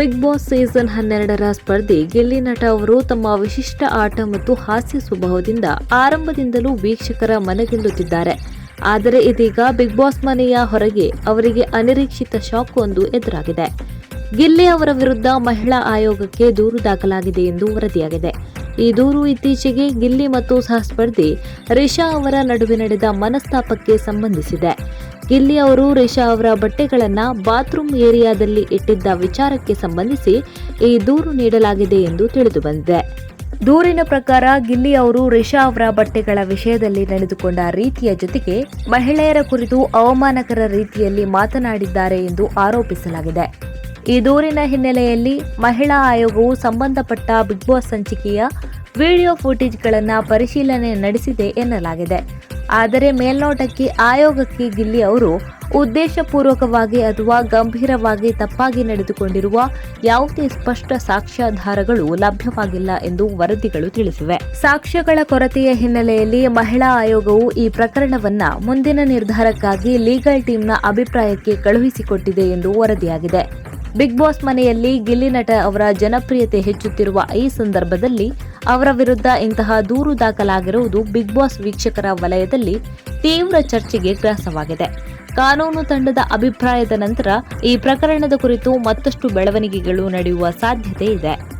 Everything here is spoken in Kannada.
ಬಿಗ್ ಬಾಸ್ ಸೀಸನ್ ಹನ್ನೆರಡರ ಸ್ಪರ್ಧಿ ಗಿಲ್ಲಿ ನಟ ಅವರು ತಮ್ಮ ವಿಶಿಷ್ಟ ಆಟ ಮತ್ತು ಹಾಸ್ಯ ಸ್ವಭಾವದಿಂದ ಆರಂಭದಿಂದಲೂ ವೀಕ್ಷಕರ ಮನಗೆಲ್ಲುತ್ತಿದ್ದಾರೆ. ಆದರೆ ಇದೀಗ ಬಿಗ್ ಬಾಸ್ ಮನೆಯ ಹೊರಗೆ ಅವರಿಗೆ ಅನಿರೀಕ್ಷಿತ ಶಾಕ್ ಒಂದು ಎದುರಾಗಿದೆ. ಗಿಲ್ಲಿ ಅವರ ವಿರುದ್ಧ ಮಹಿಳಾ ಆಯೋಗಕ್ಕೆ ದೂರು ದಾಖಲಾಗಿದೆ ಎಂದು ವರದಿಯಾಗಿದೆ. ಈ ದೂರು ಇತ್ತೀಚೆಗೆ ಗಿಲ್ಲಿ ಮತ್ತು ಸಹಸ್ಪರ್ಧಿ ರಿಷಾ ಅವರ ನಡುವೆ ನಡೆದ ಮನಸ್ತಾಪಕ್ಕೆ ಸಂಬಂಧಿಸಿದೆ. ಗಿಲ್ಲಿ ಅವರು ರೇಷಾ ಅವರ ಬಟ್ಟೆಗಳನ್ನು ಬಾತ್ರೂಮ್ ಏರಿಯಾದಲ್ಲಿ ಇಟ್ಟಿದ್ದ ವಿಚಾರಕ್ಕೆ ಸಂಬಂಧಿಸಿ ಈ ದೂರು ನೀಡಲಾಗಿದೆ ಎಂದು ತಿಳಿದುಬಂದಿದೆ ದೂರಿನ ಪ್ರಕಾರ ಗಿಲ್ಲಿ ಅವರು ರಿಷಾ ಅವರ ಬಟ್ಟೆಗಳ ವಿಷಯದಲ್ಲಿ ನಡೆದುಕೊಂಡ ರೀತಿಯ ಜೊತೆಗೆ ಮಹಿಳೆಯರ ಕುರಿತು ಅವಮಾನಕರ ರೀತಿಯಲ್ಲಿ ಮಾತನಾಡಿದ್ದಾರೆ ಎಂದು ಆರೋಪಿಸಲಾಗಿದೆ. ಈ ದೂರಿನ ಹಿನ್ನೆಲೆಯಲ್ಲಿ ಮಹಿಳಾ ಆಯೋಗವು ಸಂಬಂಧಪಟ್ಟ ಬಿಗ್ ಬಾಸ್ ಸಂಚಿಕೆಯ ವಿಡಿಯೋ ಫುಟೇಜ್ಗಳನ್ನು ಪರಿಶೀಲನೆ ನಡೆಸಿದೆ ಎನ್ನಲಾಗಿದೆ. ಆದರೆ ಮೇಲ್ನೋಟಕ್ಕೆ ಆಯೋಗಕ್ಕೆ ಗಿಲ್ಲಿ ಅವರು ಉದ್ದೇಶಪೂರ್ವಕವಾಗಿ ಅಥವಾ ಗಂಭೀರವಾಗಿ ತಪ್ಪಾಗಿ ನಡೆದುಕೊಂಡಿರುವ ಯಾವುದೇ ಸ್ಪಷ್ಟ ಸಾಕ್ಷ್ಯಾಧಾರಗಳು ಲಭ್ಯವಾಗಿಲ್ಲ ಎಂದು ವರದಿಗಳು ತಿಳಿಸಿವೆ. ಸಾಕ್ಷ್ಯಗಳ ಕೊರತೆಯ ಹಿನ್ನೆಲೆಯಲ್ಲಿ ಮಹಿಳಾ ಆಯೋಗವು ಈ ಪ್ರಕರಣವನ್ನ ಮುಂದಿನ ನಿರ್ಧಾರಕ್ಕಾಗಿ ಲೀಗಲ್ ಟೀಮ್ನ ಅಭಿಪ್ರಾಯಕ್ಕೆ ಕಳುಹಿಸಿಕೊಟ್ಟಿದೆ ಎಂದು ವರದಿಯಾಗಿದೆ. ಬಿಗ್ ಬಾಸ್ ಮನೆಯಲ್ಲಿ ಗಿಲ್ಲಿ ನಟ ಅವರ ಜನಪ್ರಿಯತೆ ಹೆಚ್ಚುತ್ತಿರುವ ಈ ಸಂದರ್ಭದಲ್ಲಿ ಅವರ ವಿರುದ್ಧ ಇಂತಹ ದೂರು ದಾಖಲಾಗಿರುವುದು ಬಿಗ್ ಬಾಸ್ ವೀಕ್ಷಕರ ವಲಯದಲ್ಲಿ ತೀವ್ರ ಚರ್ಚೆಗೆ ಗ್ರಾಸವಾಗಿದೆ. ಕಾನೂನು ತಂಡದ ಅಭಿಪ್ರಾಯದ ನಂತರ ಈ ಪ್ರಕರಣದ ಕುರಿತು ಮತ್ತಷ್ಟು ಬೆಳವಣಿಗೆಗಳು ನಡೆಯುವ ಸಾಧ್ಯತೆ ಇದೆ.